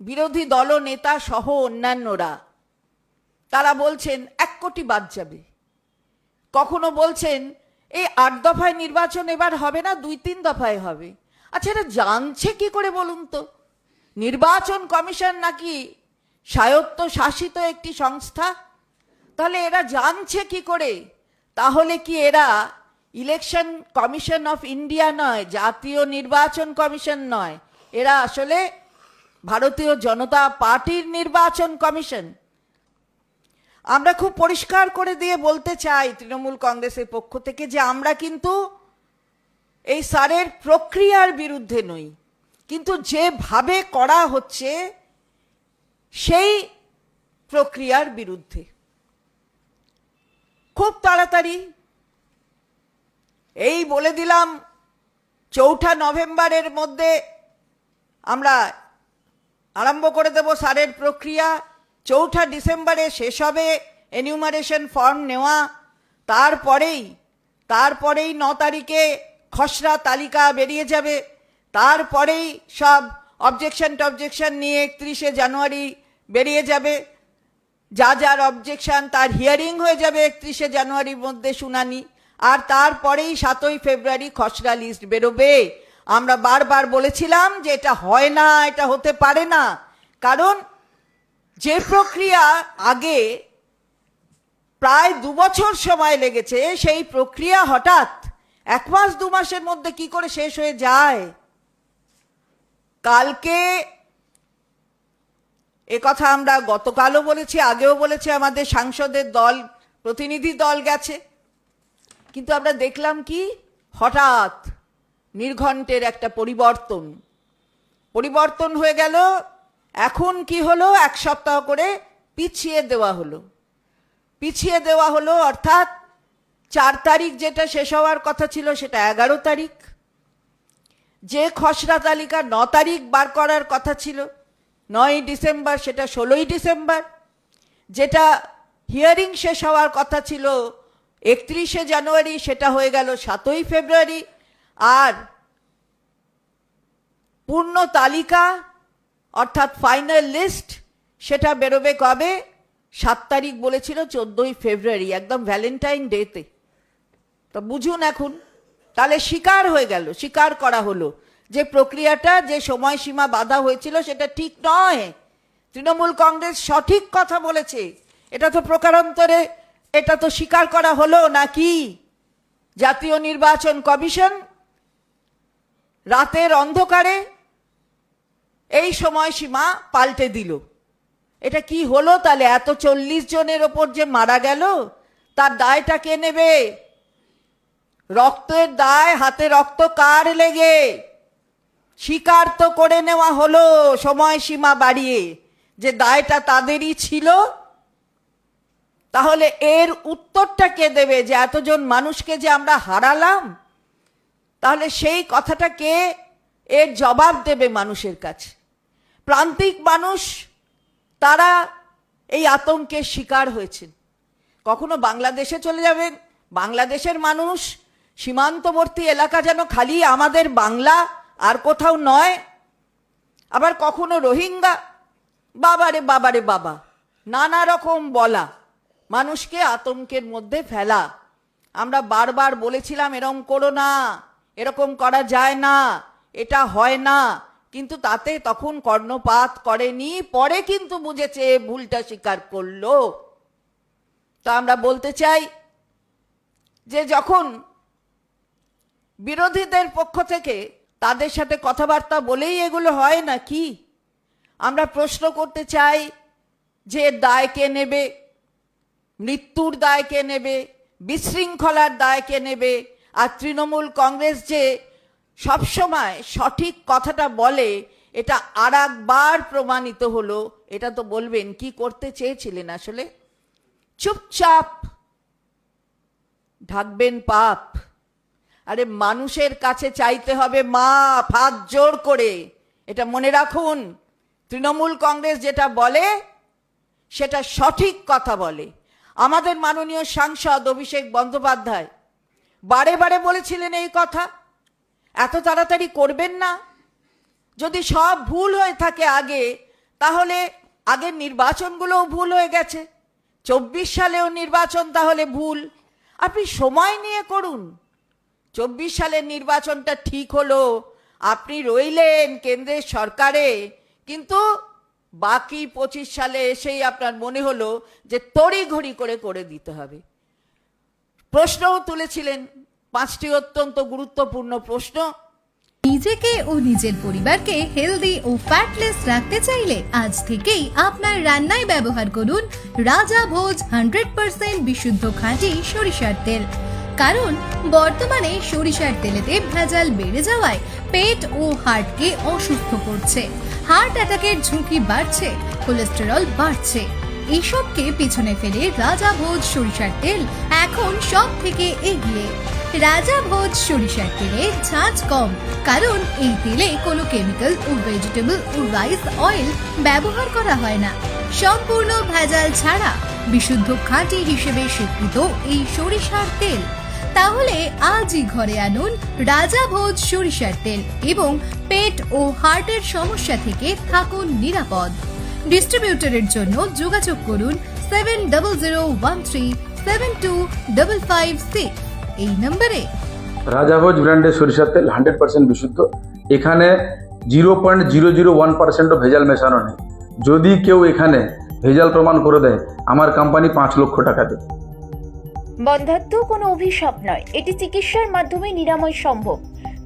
বিরোধী দল নেতা সহ অন্যান্যরা, তারা বলছেন এক কোটি বাদ যাবে। কখনো বলছেন, এই আট দফায় নির্বাচন এবার হবে না, দুই তিন দফায় হবে। আচ্ছা এটা জানছে কি করে বলুন তো? নির্বাচন কমিশন নাকি স্বায়ত্ত শাসিত একটি সংস্থা? তাহলে এরা জানছে কি করে? তাহলে কি এরা ইলেকশন কমিশন অফ ইন্ডিয়া নয়, জাতীয় নির্বাচন কমিশন নয়? এরা আসলে ভারতীয় জনতা পার্টির নির্বাচন কমিশন। আমরা খুব পরিষ্কার করে দিয়ে বলতে চাই তৃণমূল কংগ্রেসের পক্ষ থেকে যে আমরা কিন্তু এই সারের প্রক্রিয়ার বিরুদ্ধে নই। কিন্তু যেভাবে করা হচ্ছে, সেই প্রক্রিয়ার বিরুদ্ধে। খুব তাড়াতাড়ি এই বলে দিলাম, চৌঠা নভেম্বরের মধ্যে আমরা আরম্ভ করে দেব সারের প্রক্রিয়া। চৌঠা ডিসেম্বরে শেষ হবে এনিউমারেশন ফর্ম নেওয়া। তারপরেই তারপরেই ন তারিখে খসড়া তালিকা বেরিয়ে যাবে। তারপরেই সব অবজেকশন টবজেকশন নিয়ে একত্রিশে জানুয়ারি বেরিয়ে যাবে। যা যার অবজেকশন তার হিয়ারিং হয়ে যাবে একত্রিশে জানুয়ারির মধ্যে শুনানি। আর তারপরেই সাতই ফেব্রুয়ারি খসড়া লিস্ট বেরোবে। আমরা বারবার বলেছিলাম যে এটা হয় না, এটা হতে পারে না। কারণ যে প্রক্রিয়া আগে প্রায় দু বছর সময় লেগেছে, সেই প্রক্রিয়া হঠাৎ এক মাস, দু মাসের মধ্যে কি করে শেষ হয়ে যায়? কালকে এ কথা আমরা গতকালও বলেছি, আগেও বলেছি, আমাদের সাংসদের দল, প্রতিনিধি দল গেছে। কিন্তু আমরা দেখলাম কি? হঠাৎ নির্ঘণ্টের একটা পরিবর্তন। পরিবর্তন হয়ে গেল, এখন কি হলো? এক সপ্তাহ করে পিছিয়ে দেওয়া হলো। পিছিয়ে দেওয়া হলো অর্থাৎ চার তারিখ যেটা শেষ হওয়ার কথা ছিল সেটা এগারো তারিখ। যে খসড়া তালিকা ন তারিখ বার করার কথা ছিল, নয় ডিসেম্বর, সেটা ষোলোই ডিসেম্বর। যেটা হিয়ারিং শেষ হওয়ার কথা ছিল একত্রিশে জানুয়ারি, সেটা হয়ে গেল সাতই ফেব্রুয়ারি আর পূর্ণ তালিকা, অর্থাৎ ফাইনাল লিস্ট সেটা বেরোবে কবে? সাত তারিখ বলেছিল চোদ্দোই ফেব্রুয়ারি, একদম ভ্যালেন্টাইন ডেতে তো। বুঝুন এখন, তাহলে স্বীকার হয়ে গেল স্বীকার করা হলো। যে প্রক্রিয়াটা, যে সময়সীমা বাধা হয়েছিল, সেটা ঠিক নয়। তৃণমূল কংগ্রেস সঠিক কথা বলেছে। এটা তো প্রকারান্তরে, এটা তো স্বীকার করা হলো নাকি? জাতীয় নির্বাচন কমিশন রাতের অন্ধকারে এই সময়সীমা পাল্টে দিল। এটা কি হলো তাহলে? এত চল্লিশ জনের ওপর যে মারা গেল, তার দায়টা কে নেবে? রক্তের দায়, হাতে রক্ত কার লেগে? স্বীকার তো করে নেওয়া হলো সময়সীমা বাড়িয়ে যে দায়টা তাদেরই ছিল। তাহলে এর উত্তরটা কে দেবে যে এতজন মানুষকে যে আমরা হারালাম? তাহলে সেই কথাটা কে? এর জবাব দেবে মানুষের কাছে। প্রান্তিক মানুষ, তারা এই আতঙ্কের শিকার হয়েছেন। কখনো বাংলাদেশে চলে যাবেন, বাংলাদেশের মানুষ, সীমান্তবর্তী এলাকা যেন খালি আমাদের বাংলা আর কোথাও নয়, আবার কখনো রোহিঙ্গা, বাবারে বাবারে বাবা, নানা রকম বলা, মানুষকে আতঙ্কের মধ্যে ফেলা। আমরা বারবার বলেছিলাম, এরম করো না। এরকম করা যায় না, এটা হয় না। কিন্তু তাতে তখন কর্ণপাত করেনি, পরে কিন্তু বুঝেছে, ভুলটা স্বীকার করল। তো আমরা বলতে চাই যে যখন বিরোধীদের পক্ষ থেকে তাদের সাথে কথাবার্তা বলেই এগুলো হয় না কি? আমরা প্রশ্ন করতে চাই যে দায় কে নেবে? মৃত্যুর দায় কে নেবে? বিশৃঙ্খলার দায় কে নেবে? আর তৃণমূল কংগ্রেস যে সবসময় সঠিক কথাটা বলে, এটা আর একবার প্রমাণিত হলো, এটা তো বলবেন, কি করতে চেয়েছিলেন আসলে? চুপচাপ ঢাকবেন পাপ। আরে মানুষের কাছে চাইতে হবে মা হাত জোর করে। এটা মনে রাখুন, তৃণমূল কংগ্রেস যেটা বলে, সেটা সঠিক কথা বলে। আমাদের মাননীয় সাংসদ অভিষেক বন্দ্যোপাধ্যায় বারে বারে বলেছিলেন এই কথা। এত তাড়াতাড়ি করবেন না। যদি সব ভুল হয়ে থাকে আগে, তাহলে আগের নির্বাচনগুলোও ভুল হয়ে গেছে। চব্বিশ সালেও নির্বাচন তাহলে ভুল। আপনি সময় নিয়ে করুন। চব্বিশ সালের নির্বাচনটা ঠিক হলো, আপনি রইলেন কেন্দ্রের সরকারে, কিন্তু বাকি পঁচিশ সালে এসেই আপনার মনে হলো যে তড়িঘড়ি করে করে দিতে হবে। প্রশ্নও তুলেছিলেন। পাঁচটি অত্যন্ত গুরুত্বপূর্ণ প্রশ্ন। নিজেকে ও নিজের পরিবারকে হেলদি ও ফ্যাটলেস রাখতে চাইলে আজ থেকেই আপনার রান্নায় ব্যবহার করুন রাজা ভোজ হান্ড্রেড পার্সেন্ট বিশুদ্ধ খাঁটি সরিষার তেল। কারণ বর্তমানে সরিষার তেলেতে ভেজাল বেড়ে যাওয়ায় পেট ও হার্টকে অসুস্থ করছে। হার্ট অ্যাটাকের ঝুঁকি বাড়ছে কোলেস্টেরল বাড়ছে। এসবকে পিছনে ফেলে রাজা ভোজ সরিষার তেল এখন সব থেকে এগিয়ে। রাজা ভোজ সরিষার তেলে ঝাঁঝ কম, কারণ এই তেলে কোনো কেমিক্যাল ও ভেজিটেবল ও রাইস অয়েল ব্যবহার করা হয় না। সম্পূর্ণ ভেজাল ছাড়া বিশুদ্ধ খাঁটি হিসেবে স্বীকৃত এই সরিষার তেল। তাহলে আজই ঘরে আনুন রাজা ভোজ সরিষার তেল এবং পেট ও হার্টের সমস্যা থেকে থাকুন নিরাপদ। ডিস্ট্রিবিউটরের জন্য যোগাযোগ করুন seven double zero one three seven two double five six. এই নম্বরে রাজাভোজ ব্র্যান্ডের সরিষার তেল হান্ড্রেড পার্সেন্ট বিশুদ্ধ। এখানে zero point zero zero one পার্সেন্টও ভেজাল মেশানো নেই। যদি কেউ এখানে ভেজাল প্রমাণ করে দেয় আমার কোম্পানি পাঁচ লক্ষ টাকা দেবে। বন্ধাত্ম কোনো অভিশাপ নয়। এটি চিকিৎসার মাধ্যমে নিরাময় সম্ভব।